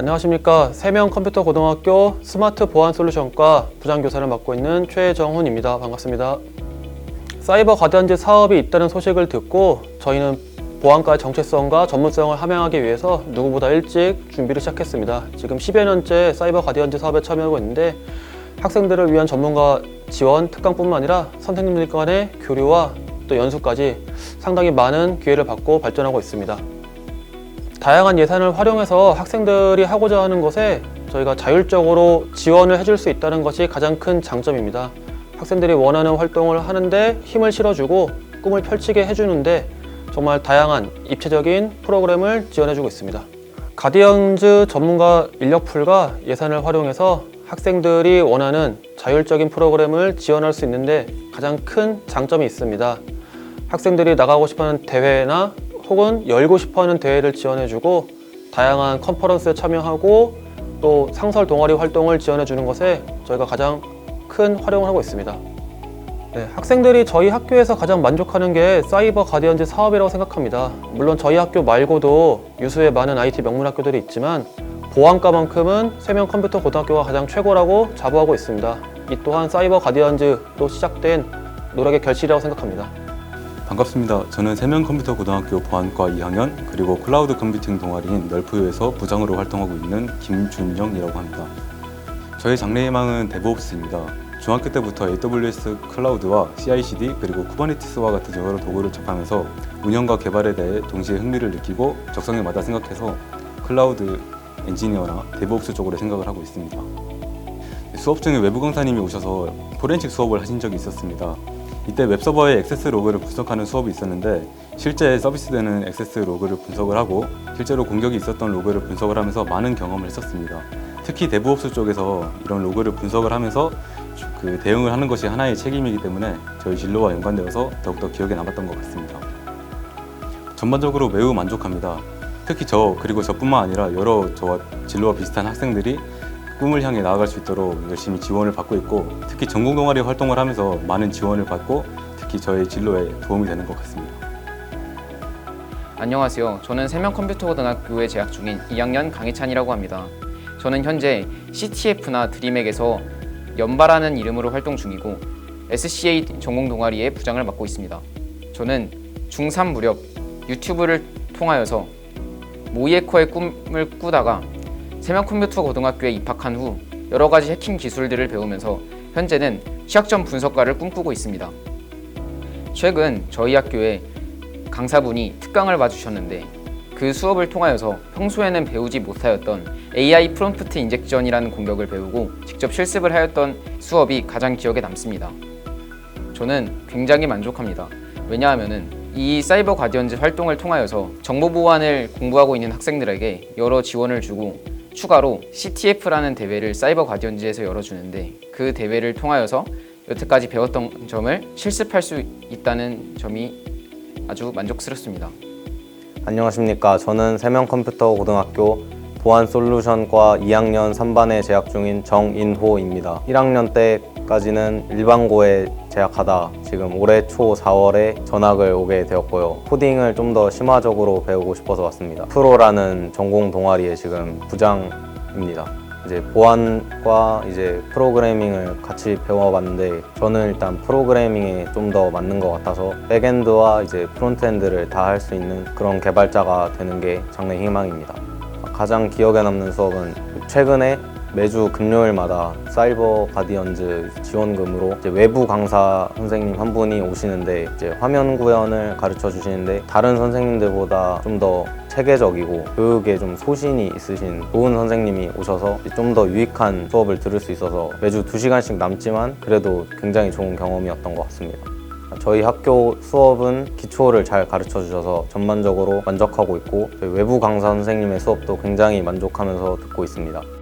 안녕하십니까. 세명 컴퓨터 고등학교 스마트 보안 솔루션과 부장교사를 맡고 있는 최정훈입니다. 반갑습니다. 사이버 가디언즈 사업이 있다는 소식을 듣고 저희는 보안과의 정체성과 전문성을 함양하기 위해서 누구보다 일찍 준비를 시작했습니다. 지금 10여 년째 사이버 가디언즈 사업에 참여하고 있는데 학생들을 위한 전문가 지원 특강뿐만 아니라 선생님들 간의 교류와 또 연수까지 상당히 많은 기회를 받고 발전하고 있습니다. 다양한 예산을 활용해서 학생들이 하고자 하는 것에 저희가 자율적으로 지원을 해줄 수 있다는 것이 가장 큰 장점입니다. 학생들이 원하는 활동을 하는데 힘을 실어주고 꿈을 펼치게 해주는데 정말 다양한 입체적인 프로그램을 지원해주고 있습니다. 가디언즈 전문가 인력풀과 예산을 활용해서 학생들이 원하는 자율적인 프로그램을 지원할 수 있는데 가장 큰 장점이 있습니다. 학생들이 나가고 싶어하는 대회나 혹은 열고 싶어하는 대회를 지원해주고 다양한 컨퍼런스에 참여하고 또 상설 동아리 활동을 지원해주는 것에 저희가 가장 큰 활용을 하고 있습니다. 네, 학생들이 저희 학교에서 가장 만족하는 게 사이버 가디언즈 사업이라고 생각합니다. 물론 저희 학교 말고도 유수의 많은 IT 명문 학교들이 있지만 보안과만큼은 세명 컴퓨터 고등학교가 가장 최고라고 자부하고 있습니다. 이 또한 사이버 가디언즈로 시작된 노력의 결실이라고 생각합니다. 반갑습니다. 저는 세명 컴퓨터 고등학교 보안과 2학년 그리고 클라우드 컴퓨팅 동아리인 널프유에서 부장으로 활동하고 있는 김준영이라고 합니다. 저의 장래 희망은 데브옵스입니다. 중학교 때부터 AWS 클라우드와 CI/CD 그리고 쿠버네티스와 같은 여러 도구를 접하면서 운영과 개발에 대해 동시에 흥미를 느끼고 적성에 맞다 생각해서 클라우드 엔지니어나 데브옵스 쪽으로 생각을 하고 있습니다. 수업 중에 외부 강사님이 오셔서 포렌식 수업을 하신 적이 있었습니다. 이때 웹서버의 액세스 로그를 분석하는 수업이 있었는데 실제 서비스되는 액세스 로그를 분석을 하고 실제로 공격이 있었던 로그를 분석을 하면서 많은 경험을 했었습니다. 특히 데브옵스 쪽에서 이런 로그를 분석을 하면서 그 대응을 하는 것이 하나의 책임이기 때문에 저희 진로와 연관되어서 더욱더 기억에 남았던 것 같습니다. 전반적으로 매우 만족합니다. 특히 저 그리고 저뿐만 아니라 여러 저와 진로와 비슷한 학생들이 꿈을 향해 나아갈 수 있도록 열심히 지원을 받고 있고 특히 전공 동아리 활동을 하면서 많은 지원을 받고 특히 저의 진로에 도움이 되는 것 같습니다. 안녕하세요. 저는 세명 컴퓨터 고등학교에 재학 중인 2학년 강희찬이라고 합니다. 저는 현재 CTF나 드림액에서 연바라는 이름으로 활동 중이고 SCA 전공 동아리의 부장을 맡고 있습니다. 저는 중3 무렵 유튜브를 통하여서 모이에커의 꿈을 꾸다가 세명 컴퓨터 고등학교에 입학한 후 여러 가지 해킹 기술들을 배우면서 현재는 취약점 분석가를 꿈꾸고 있습니다. 최근 저희 학교에 강사분이 특강을 봐주셨는데 그 수업을 통하여서 평소에는 배우지 못하였던 AI 프롬프트 인젝션이라는 공격을 배우고 직접 실습을 하였던 수업이 가장 기억에 남습니다. 저는 굉장히 만족합니다. 왜냐하면은 이 사이버 가디언즈 활동을 통하여서 정보 보안을 공부하고 있는 학생들에게 여러 지원을 주고 추가로 CTF라는 대회를 사이버 가디언즈에서 열어주는데 그 대회를 통하여서 여태까지 배웠던 점을 실습할 수 있다는 점이 아주 만족스럽습니다. 안녕하십니까. 저는 세명 컴퓨터 고등학교 보안 솔루션과 2학년 3반에 재학 중인 정인호입니다. 1학년 때까지는 일반고에 재학하다 지금 올해 초 4월에 전학을 오게 되었고요. 코딩을 좀 더 심화적으로 배우고 싶어서 왔습니다. 프로라는 전공 동아리에 지금 부장입니다. 이제 보안과 이제 프로그래밍을 같이 배워봤는데 저는 일단 프로그래밍에 좀 더 맞는 것 같아서 백엔드와 이제 프론트엔드를 다 할 수 있는 그런 개발자가 되는 게 장래 희망입니다. 가장 기억에 남는 수업은 최근에 매주 금요일마다 사이버 가디언즈 지원금으로 외부 강사 선생님 한 분이 오시는데 이제 화면 구현을 가르쳐 주시는데 다른 선생님들보다 좀 더 체계적이고 교육에 좀 소신이 있으신 좋은 선생님이 오셔서 좀 더 유익한 수업을 들을 수 있어서 매주 2시간씩 남지만 그래도 굉장히 좋은 경험이었던 것 같습니다. 저희 학교 수업은 기초를 잘 가르쳐 주셔서 전반적으로 만족하고 있고 외부 강사 선생님의 수업도 굉장히 만족하면서 듣고 있습니다.